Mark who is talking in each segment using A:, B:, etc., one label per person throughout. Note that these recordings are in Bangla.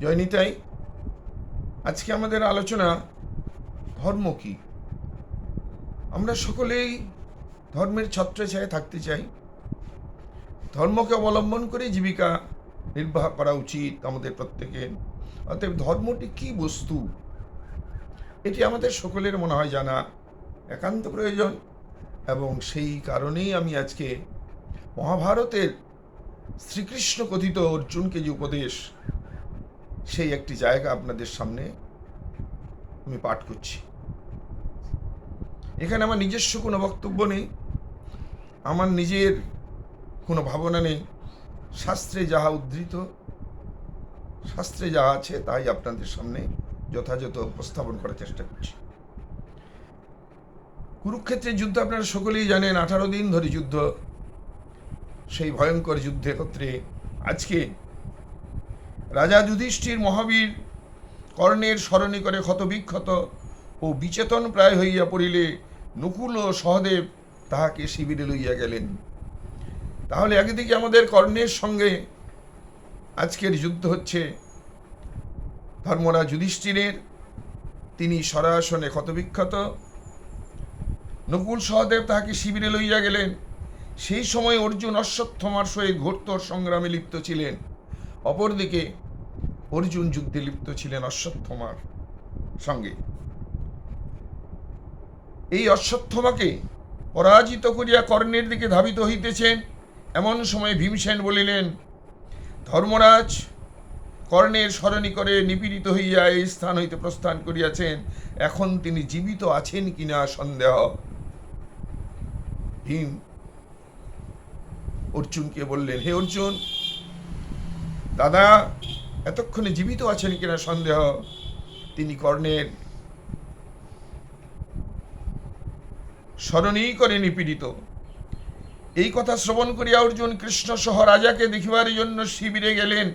A: জয়নিতাই আজকে আমাদের আলোচনা ধর্ম কি? আমরা সকলেই ধর্মের ছত্রছায়ায় থাকতে চাই। ধর্মকে অবলম্বন করে জীবিকা নির্বাহ করা উচিত আমাদের প্রত্যেকের। অতএব ধর্মটি কি বস্তু? এটি আমাদের সকলের মনে হয় জানা একান্ত প্রয়োজন এবং সেই কারণেই আমি আজকে মহাভারতের শ্রীকৃষ্ণ কথিত অর্জুনকে যে উপদেশ সেই একটি জায়গা আপনাদের সামনে আমি পাঠ করছি। এখানে আমার নিজস্ব কোনো বক্তব্য নেই, আমার নিজের কোনো ভাবনা নেই। শাস্ত্রে যাহা উদ্ধৃত, শাস্ত্রে যাহা আছে তাই আপনাদের সামনে যথাযথ উপস্থাপন করার চেষ্টা করছি। কুরুক্ষেত্রের যুদ্ধ আপনারা সকলেই জানেন, আঠারো দিন ধরে যুদ্ধ। সেই ভয়ঙ্কর যুদ্ধে ক্ষেত্রে আজকে রাজা যুধিষ্ঠির মহাবীর কর্ণের স্মরণী করে ক্ষতবিক্ষত ও বিচেতন প্রায় হইয়া পড়িলে নকুল ও সহদেব তাহাকে শিবিরে লইয়া গেলেন। তাহলে একদিকে আমাদের কর্ণের সঙ্গে আজকের যুদ্ধ হচ্ছে, ধর্মরাজ যুধিষ্ঠিরের, তিনি সরাসনে ক্ষতবিক্ষত, নকুল সহদেব তাহাকে শিবিরে লইয়া গেলেন। সেই সময় অর্জুন অশ্বত্থমার সহিত ঘোরতর সংগ্রামে লিপ্ত ছিলেন। অপরদিকে অর্জুন যুদ্ধে লিপ্ত ছিলেন অশ্বত্থমার সঙ্গে। এই অশ্বত্থমাকে পরাজিত করিয়া কর্ণের দিকে ধাবিত হইতেছেন, এমন সময় ভীমসেন বলিলেন, ধর্মরাজ, কর্ণের স্মরণী করে নিপীড়িত হইয়া এই স্থান হইতে প্রস্থান করিয়াছেন, এখন তিনি জীবিত আছেন কিনা সন্দেহ। ভীম অর্জুনকে বললেন, হে অর্জুন দাদা, এতক্ষণে জীবিত আছেন কিনা সন্দেহ? তিনি কর্ণের স্মরণেই করে নিপীড়িত। এই কথা শ্রবণ করিয়া অর্জুন কৃষ্ণ সহ রাজাকে দেখিবার জন্য শিবিরে গেলেন।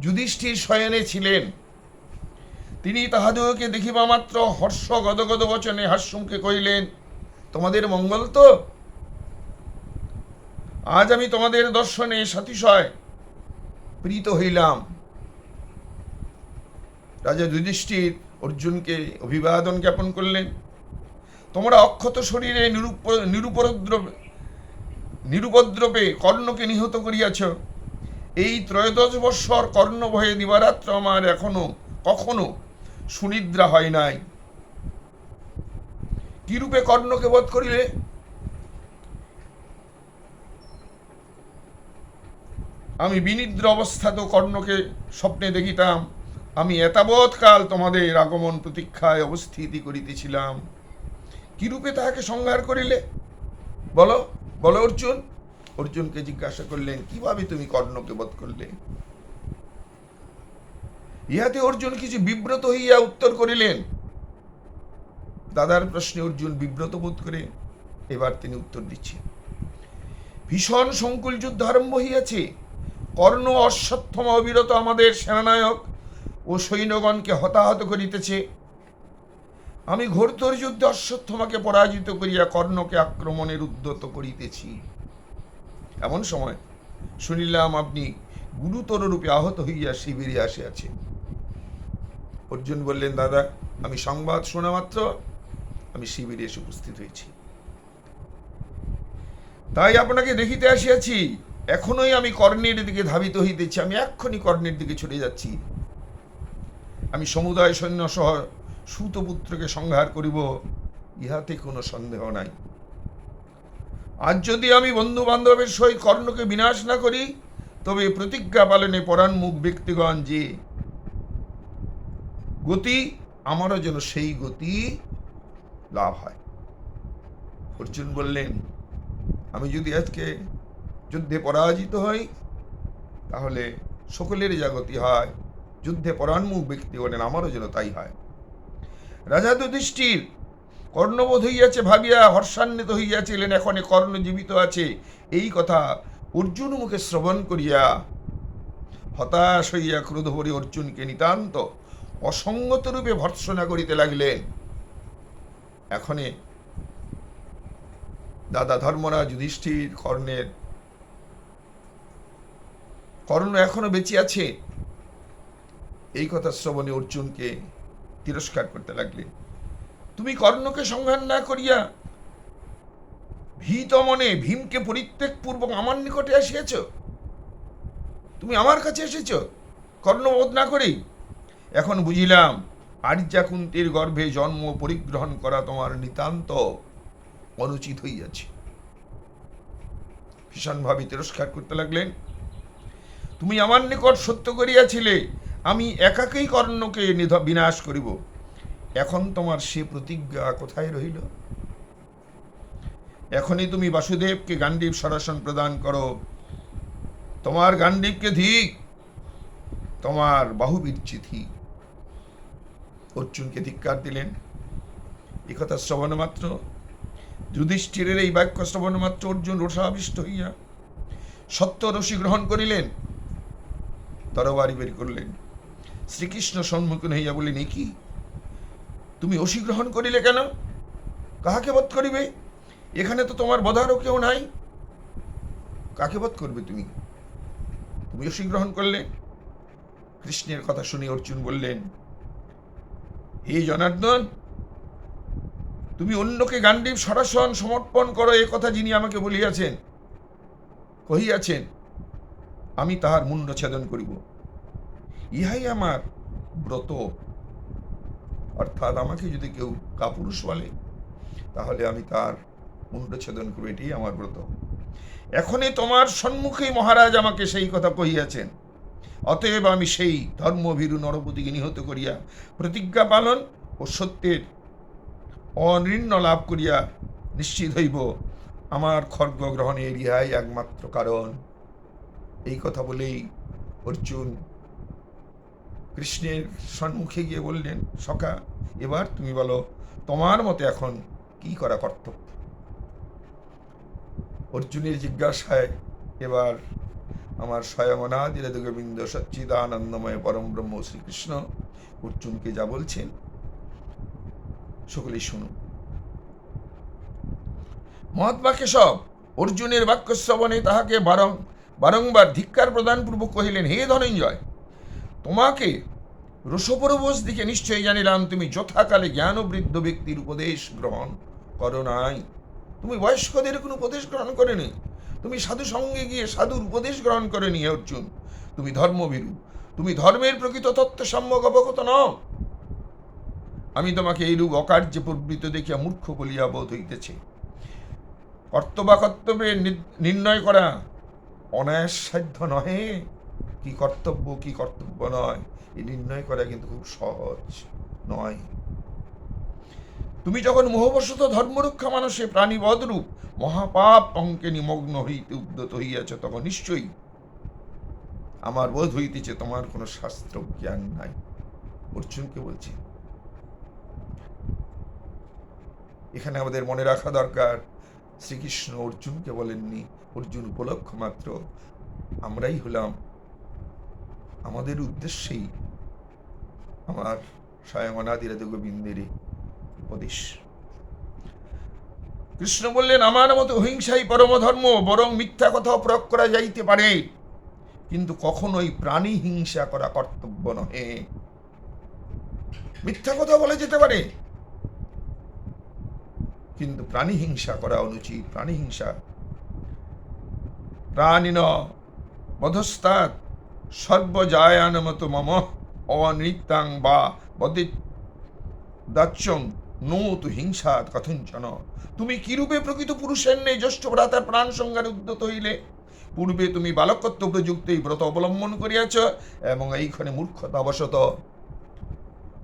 A: যুধিষ্ঠির শয়নে ছিলেন। তিনি তাহাদিগকে দেখিবা মাত্র হর্ষ গদগদ বচনে হাস্যমকে কহিলেন, তোমাদের মঙ্গল তো? আজ আমি তোমাদের দর্শনে সাতিশয় প্রীত হইলাম। রাজা যুধিষ্ঠির অর্জুনকে অভিবাদন জ্ঞাপন করলেন। তোমরা অক্ষত শরীরে নিরুপ নিরুপদ্রব নিরুপদ্রবে কর্ণকে নিহত করিয়াছ। এই ত্রয়োদশ বৎসর কর্ণ ভয়ে দিবারাত্র আমার এখনও কখনো সুনিদ্রা হয় নাই। কিরূপে কর্ণকে বধ করিলে? আমি বিনিদ্র অবস্থাতেও কর্ণকে স্বপ্নে দেখিতাম। আমি এতাবৎ কাল তোমাদের আগমন প্রতীক্ষায় অবস্থিতি করিতেছিলাম। কিরূপে তাহাকে সংহার করিলে? বলো বলো অর্জুন। অর্জুনকে জিজ্ঞাসা করলেন, কীভাবে তুমি কর্ণকে বধ করলে? ইহাতে অর্জুন কিছু বিব্রত হইয়া উত্তর করিলেন, দাদার প্রশ্নে অর্জুন বিব্রত বোধ করে। এবার তিনি উত্তর দিচ্ছেন, ভীষণ সংকুল যুদ্ধ আরম্ভ হইয়াছে। কর্ণ অশ্বত্থম অবিরত আমাদের সেনানায়ক ও সৈন্যগণকে হতাহত করিতেছে। আমি ঘোরতর যুদ্ধে অশ্বত্থমাকে পরাজিত করিয়া কর্ণকে আক্রমণের উদ্যত করিতেছি। এমন সময় শুনিলাম আপনি গুরুতর রূপে আহত হইয়া শিবিরে আসিয়াছেন অর্জুন বললেন, দাদা, আমি সংবাদ শোনা মাত্র। আমি শিবিরে এসে উপস্থিত হয়েছি। তাই আপনাকে দেখিতে আসিয়াছি। এখনোই আমি কর্ণের দিকে ধাবিত হইতেছি, আমি এক্ষুনি কর্ণের দিকে ছুটে যাচ্ছি। আমি সমুদায় সৈন্য সহ সুতপুত্রকে সংহার করিব, ইহাতে কোনো সন্দেহ নাই। আজ যদি আমি বন্ধু বান্ধবের সহিত কর্ণকে বিনাশ না করি, তবে প্রতিজ্ঞা পালনে পরাণমুখ ব্যক্তিগণ যে গতি, আমারও যেন সেই গতি লাভ হয়। অর্জুন বললেন, আমি যদি আজকে যুদ্ধে পরাজিত হই তাহলে সকলের যা গতি হয়। যুদ্ধে পরাণমুখ ব্যক্তি বলেন আমারও যেন তাই হয়। রাজা যুধিষ্ঠির কর্ণবোধ হইয়াছে, ভাবিয়া হর্ষান্বিত হইয়াছিলেন, এখন কর্ণ জীবিত আছে। এই কথা অর্জুন মুখে শ্রবণ করিয়া হতাশ হইয়া ক্রোধ ভরে অর্জুনকে নিতান্ত অসঙ্গত রূপে ভর্ৎসনা করিতে লাগলেন। এখনে দাদা ধর্মরাজ যুধিষ্ঠির কর্ণের কর্ণ এখনও বেঁচে আছে। এই কথা শ্রবণে অর্জুনকে তিরস্কার করতে লাগলেন তুমি কর্ণকে সংহার না করিয়া ভীত মনে ভীমকে পরিত্যাগ পূর্বক আমার নিকটে আসিয়াছ? তুমি আমার কাছে এসেছ? কর্ণবোধ না করেই। এখন বুঝিলাম আর্যা কুন্তির গর্ভে জন্ম পরিগ্রহণ করা তোমার নিতান্ত অনুচিত হইয়াছে। ভীষণভাবে তিরস্কার করতে লাগলেন। তুমি আমার নিকট সত্য করিয়াছিলে, আমি একাকেই কর্ণকে বিনাশ করিব। এখন তোমার সে প্রতিজ্ঞা কোথায় রহিল? এখনই তুমি বাসুদেবকে গান্ডীব সরাসন প্রদান করো। তোমার গান্ডীবকে ধিক তোমার বাহুবীর চিঠি। অর্জুনকে ধিক্কার দিলেন। এ কথা শ্রবণ মাত্র। যুধিষ্ঠিরের এই বাক্য শ্রবণ মাত্র অর্জুন রোষাবিষ্ট হইয়া সত্য রসি গ্রহণ করিলেন। তরবারি বের করলেন। শ্রীকৃষ্ণ সম্মুখীন হইয়া বলিলেন, "এ কি? তুমি অসি গ্রহণ করিলে কেন? কাহাকে বধ করিবে? এখানে তো তোমার বধারও কেউ নাই। কাকে বধ করবে তুমি? তুমি অসি গ্রহণ করলে? কৃষ্ণের কথা শুনে অর্জুন বললেন, হে জনার্দন, তুমি অন্যকে গান্ডীব সরাসন সমর্পণ করো, এ কথা যিনি আমাকে বলিয়াছেন, কহিয়াছেন আমি তাহার মুন্ড ছেদন করিব। ইহাই আমার ব্রত। অর্থাৎ আমাকে যদি কেউ কাপুরুষ বলে, তাহলে আমি তার মুন্ড ছেদন করব এটাই আমার ব্রত। এখনই তোমার সম্মুখেই মহারাজ আমাকে সেই কথা কহিয়াছেন। অতএব আমি সেই ধর্মভীরু নরপতিকে নিহত করিয়া প্রতিজ্ঞা পালন ও সত্যের অনির্ণ লাভ করিয়া নিশ্চিত হইব। আমার খর্গ গ্রহণের ইহাই একমাত্র কারণ। এই কথা বলেই অর্জুন কৃষ্ণের সম্মুখে গিয়ে বললেন, সখা, এবার তুমি বলো, তোমার মতে এখন কি করা কর্তব্য? অর্জুনের জিজ্ঞাসায়, এবার আমার স্বয়ং অনাদিরাদ গোবিন্দ সচ্চিদানন্দময় পরম ব্রহ্ম শ্রীকৃষ্ণ অর্জুনকে যা বলছেন, সকলেই শুনুন। মহাত্মা কেশব অর্জুনের বাক্য শ্রবণে তাহাকে বারং বারংবার ধিক্কার প্রদান পূর্বক কহিলেন, হে ধনঞ্জয়, তোমাকে রসপরবশ দিকে নিশ্চয়ই জানিলাম, তুমি যথাকালে জ্ঞান জ্ঞানবৃদ্ধ ব্যক্তির উপদেশ গ্রহণ করো নাই। তুমি বয়স্কদের কোনো উপদেশ গ্রহণ করেনি। তুমি সাধু সঙ্গে গিয়ে সাধুর উপদেশ গ্রহণ করেনি, হে অর্জুন। তুমি ধর্মভীরু। তুমি ধর্মের প্রকৃত তত্ত্ব সম্যক অবগত নও। আমি তোমাকে এইরূপ অকার্যে প্রবৃত্ত দেখিয়া মূর্খ বলিয়া বোধ হইতেছে। কর্তব্য কর্তব্যের নির্ণয় করা অনায়াস সাধ্য নহে। কি কর্তব্য কি কর্তব্য নয় এই নির্ণয় করা কিন্তু খুব সহজ নয়। তুমি যখন মোহবশত ধর্মরক্ষা মানুষে প্রাণীবদরূপ মহাপাপ অঙ্কে নিমগ্ন হইতে উদ্যত হইয়াছ, তখন নিশ্চয়ই আমার বোধ হইতেছে তোমার কোনো শাস্ত্র জ্ঞান নাই। অর্জুনকে বলছি, এখানে আমাদের মনে রাখা দরকার শ্রীকৃষ্ণ অর্জুনকে বলেননি। অর্জুন উপলক্ষ মাত্র। আমরাই হলাম। আমাদের উদ্দেশ্যেই আমার স্বয়ং অনাদিরাদ গোবিন্দের উপদেশ। কৃষ্ণ বললেন, আমার মতো অহিংসাই পরম ধর্ম বরং মিথ্যা কথাও প্রয়োগ করা যাইতে পারে। কিন্তু কখনোই প্রাণী হিংসা করা কর্তব্য নহে। মিথ্যা কথা বলে যেতে পারে। কিন্তু প্রাণী হিংসা করা অনুচিত। প্রাণী হিংসা প্রাণীন বধস্তাৎ সর্বজায়ানমত মম অনৃত্যাং বা বদে দাচ্যং নো তু হিংসাত কথঞ্চন। তুমি কিরূপে প্রকৃত পুরুষের নেই জ্যেষ্ঠ ভ্রাতার প্রাণ সংজ্ঞানে উদ্যত হইলে? পূর্বে তুমি বালকত্ব প্রযুক্ত এই ব্রত অবলম্বন করিয়াছ এবং এইখানে মূর্খতাবশত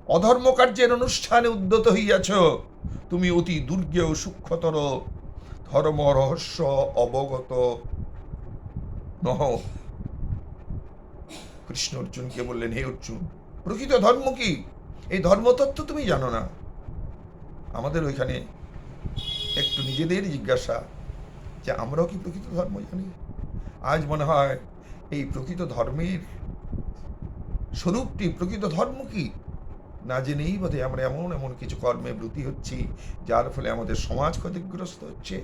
A: অধর্ম কার্যের অনুষ্ঠানে উদ্যত হইয়াছ। তুমি অতি দুর্গেয় সূক্ষ্মতর। ধর্ম রহস্য অবগত। নহ। কৃষ্ণ অর্জুনকে বললেন, হে অর্জুন, প্রকৃত ধর্ম কি? এই ধর্মতত্ত্ব তুমি জানো না। আমাদের ওইখানে একটু নিজেদের জিজ্ঞাসা যে আমরাও কি প্রকৃত ধর্ম জানি? আজ মনে হয় এই প্রকৃত ধর্মের স্বরূপটি প্রকৃত ধর্ম কি? না জেনেই বোধহয় আমরা এমন এমন কিছু কর্মে ব্রতী হচ্ছি, যার ফলে আমাদের সমাজ ক্ষতিগ্রস্ত হচ্ছে,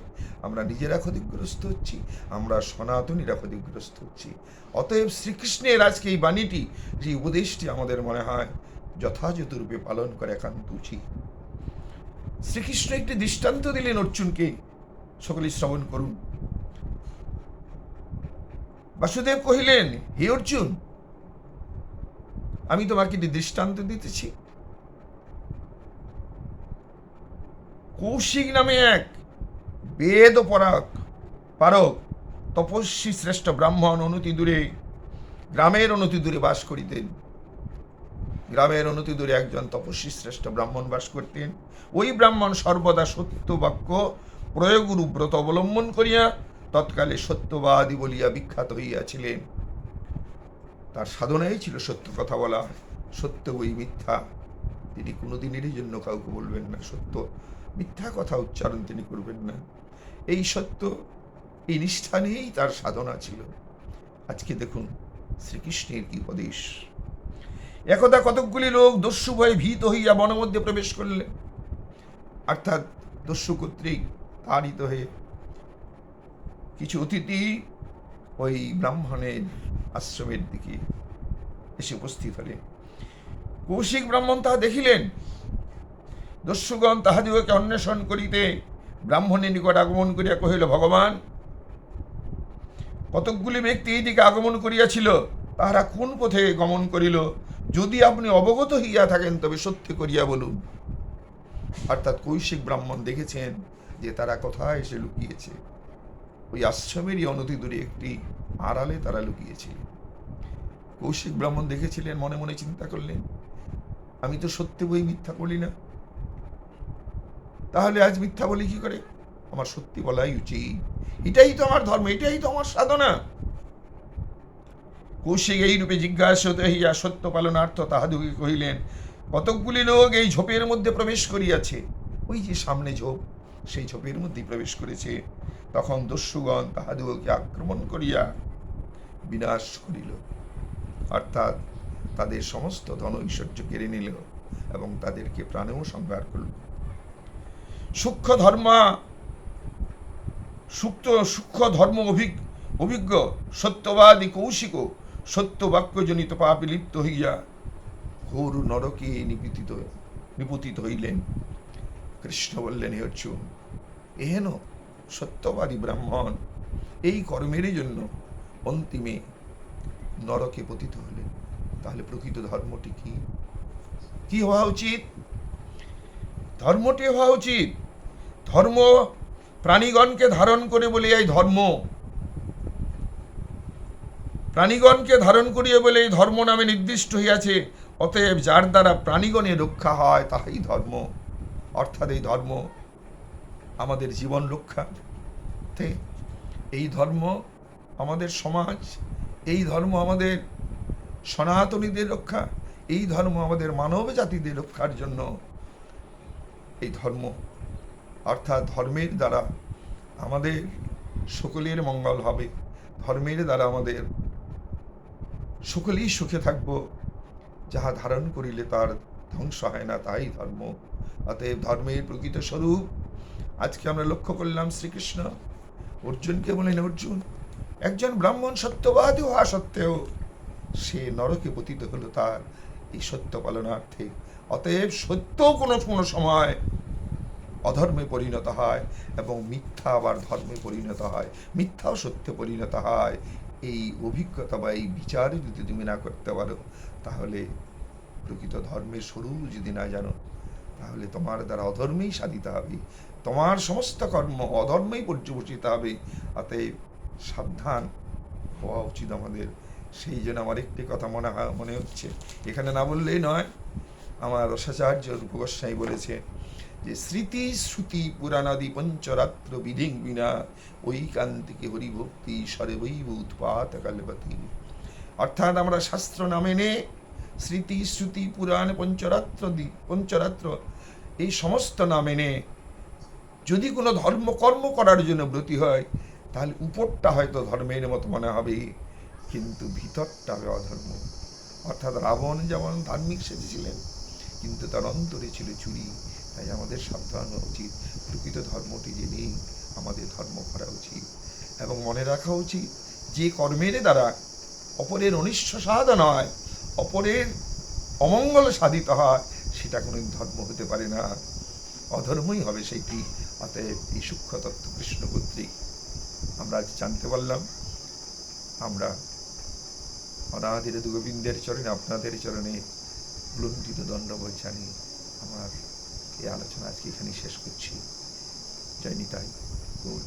A: আমরা নিজেরা ক্ষতিগ্রস্ত হচ্ছি, আমরা সনাতনীরা ক্ষতিগ্রস্ত হচ্ছি। অতএব শ্রীকৃষ্ণের আজকে এই বাণীটি, যে উপদেশটি আমাদের মনে হয় যথাযথ রূপে পালন করে একান্ত উচিত। শ্রীকৃষ্ণ একটি দৃষ্টান্ত দিলেন অর্জুনকে, সকলে শ্রবণ করুন। বাসুদেব কহিলেন, হে অর্জুন, আমি তোমাকে একটি দৃষ্টান্ত দিতেছি। কৌশিক নামে এক। বেদ পরাক পারক, তপস্বী শ্রেষ্ঠ ব্রাহ্মণ অনতি দূরে গ্রামের অনতি দূরে বাস করিতেন। গ্রামের অনতি দূরে একজন তপস্বী শ্রেষ্ঠ ব্রাহ্মণ বাস করতেন। ওই ব্রাহ্মণ সর্বদা সত্য বাক্য প্রয়োগরূপ ব্রত অবলম্বন করিয়া তৎকালে সত্যবাদী বলিয়া বিখ্যাত হইয়াছিলেন। তার সাধনাই ছিল সত্য কথা বলা। সত্য বই মিথ্যা। তিনি কোনোদিনেরই জন্য কাউকে বলবেন না সত্য। মিথ্যা কথা উচ্চারণ তিনি করবেন না। এই সত্য, এই নিষ্ঠা নিয়েই তার সাধনা ছিল। আজকে দেখুন শ্রীকৃষ্ণের কি উপদেশ। একদা কতকগুলি লোক দস্যু ভয়ে ভীত হইয়া বনের মধ্যে প্রবেশ করলেন। অর্থাৎ দস্যু কর্তৃক তাড়িত হয়ে কিছু অতিথি ওই ব্রাহ্মণের আশ্রমের দিকে এসে উপস্থিত হলেন। কৌশিক ব্রাহ্মণ তাহা দেখিলেন। দস্যুগণ তাহাদিগকে অন্বেষণ করিতে ব্রাহ্মণের নিকট আগমন করিয়া কহিল, ভগবান, কতকগুলি ব্যক্তি এই দিকে আগমন করিয়াছিল, তাহারা কোন পথে গমন করিল? যদি আপনি অবগত হইয়া থাকেন, তবে সত্য করিয়া বলুন। অর্থাৎ কৌশিক ব্রাহ্মণ দেখেছেন যে তারা কোথায় এসে লুকিয়েছে। ওই আশ্রমেরই অনতি দূরে একটি আড়ালে তারা লুকিয়েছিল। কৌশিক ব্রাহ্মণ দেখেছিলেন, মনে মনে চিন্তা করলেন, আমি তো সত্যি বই মিথ্যা বলি না। তাহলে আজ মিথ্যা বলি কি করে? আমার সত্যি বলাই উচিত। এটাই তো আমার ধর্ম, এটাই তো আমার সাধনা। কৌশিক এই রূপে জিজ্ঞাসিত হইয়া সত্য পালনার্থ তাহাদিকে কহিলেন, কতকগুলি লোক এই ঝোপের মধ্যে প্রবেশ করিয়াছে? ওই যে সামনে ঝোপ, সেই ঝোপের মধ্যেই প্রবেশ করেছে। তখন দস্যুগণ তাহাদিগকে আক্রমণ করিয়া বিনাশ করিল। অর্থাৎ তাদের সমস্ত ধন ঐশ্বর্য কেড়ে নিল এবং তাদেরকে প্রাণেও সংহার করল। সূক্ষ্ম ধর্মা, সুক্ত, সূক্ষ্ম ধর্ম অভিজ্ঞ অভিজ্ঞ, সত্যবাদী কৌশিক সত্য বাক্যজনিত পাপে লিপ্ত হইয়া ঘোর নরকে নিপীতিত, নিপতিত হইলেন। কৃষ্ণ বললেন, হে অর্জুন, এহেন সত্যবাদী ব্রাহ্মণ এই কর্মের জন্য অন্তিমে নরকে পতিত হলেন। তাহলে প্রকৃত ধর্মটি কি? কি হওয়া উচিত? ধর্মটি হওয়া উচিত। ধর্ম প্রাণীগণকে ধারণ করে বলে এই ধর্ম। প্রাণীগণকে ধারণ করিয়ে বলে এই ধর্ম নামে নির্দিষ্ট হইয়াছে। অতএব যার দ্বারা প্রাণীগণে রক্ষা হয়, তাহাই ধর্ম। অর্থাৎ এই ধর্ম আমাদের জীবন রক্ষা এই ধর্ম আমাদের সমাজ, এই ধর্ম আমাদের সনাতনীদের রক্ষা, এই ধর্ম আমাদের মানব জাতিদের রক্ষার জন্য এই ধর্ম। অর্থাৎ ধর্মের দ্বারা আমাদের সকলের মঙ্গল হবে। ধর্মের দ্বারা আমাদের সকলেই সুখে থাকব। যাহা ধারণ করিলে তার ধ্বংস হয় না, তাই ধর্ম। অতএব ধর্মের প্রকৃত স্বরূপ আজকে আমরা লক্ষ্য করলাম শ্রীকৃষ্ণ। অর্জুনকে বলেন, অর্জুন, একজন ব্রাহ্মণ সত্যবাদী হওয়া সত্ত্বেও সে নরকে পতিত হলো তার এই সত্য পালনার্থে। অতএব সত্য কোনো কোনো সময় অধর্মে পরিণত হয় এবং মিথ্যা আবার ধর্মে পরিণত হয়, মিথ্যাও সত্যে পরিণত হয়। এই অভিজ্ঞতা বা এই বিচার যদি তুমি না করতে পারো, তাহলে প্রকৃত ধর্মের স্বরূপ যদি না জানো, তাহলে তোমার দ্বারা অধর্মেই সাধিত হবে। তোমার সমস্ত কর্ম অধর্মেই পর্যবসিত হবে। অতএব সাবধান হওয়া উচিত আমাদের। সেই জন্য আমার একটি কথা মনে হয়, মনে হচ্ছে। এখানে না বললেই নয় আমার রসাচার্য রূপগোস্বাই বলেছে যে স্মৃতি শ্রুতি পুরাণাদি পঞ্চরাত্র বিধিং বিনা ঐকান্তিকে হরিভক্তি সর্বৈব উৎপাত কালবতী অর্থাৎ আমরা শাস্ত্র না মেনে স্মৃতি শ্রুতি পুরাণ পঞ্চরাত্র পঞ্চরাত্র এই সমস্ত না। মেনে যদি কোনো ধর্ম কর্ম করার জন্য ব্রতী হয়, তাহলে উপরটা হয়তো ধর্মের মতো মনে হবে, কিন্তু ভিতরটা হবে অধর্ম। অর্থাৎ রাবণ যেমন ধার্মিক সেজেছিলেন কিন্তু তার অন্তরে ছিল চুরি। তাই আমাদের সাবধান হওয়া উচিত। প্রকৃত ধর্মটি জেনেই আমাদের ধর্ম করা উচিত। এবং মনে রাখা উচিত, যে কর্মের দ্বারা অপরের অনিষ্ট সাধন হয় অপরের অমঙ্গল সাধিত হয়, সেটা কোনো ধর্ম হতে পারে না। অধর্মই হবে সেইটি। অতএব এই সূক্ষ্ম তত্ত্ব কৃষ্ণ কর্তৃক আমরা আজ জানতে পারলাম। আমরা অনাদির গোবিন্দের চরণে, আপনাদের চরণে লুণ্ঠিত দণ্ডবোধ জানি আমার এই আলোচনা আজকে এখানেই শেষ করছি। জয় নিতাই গৌর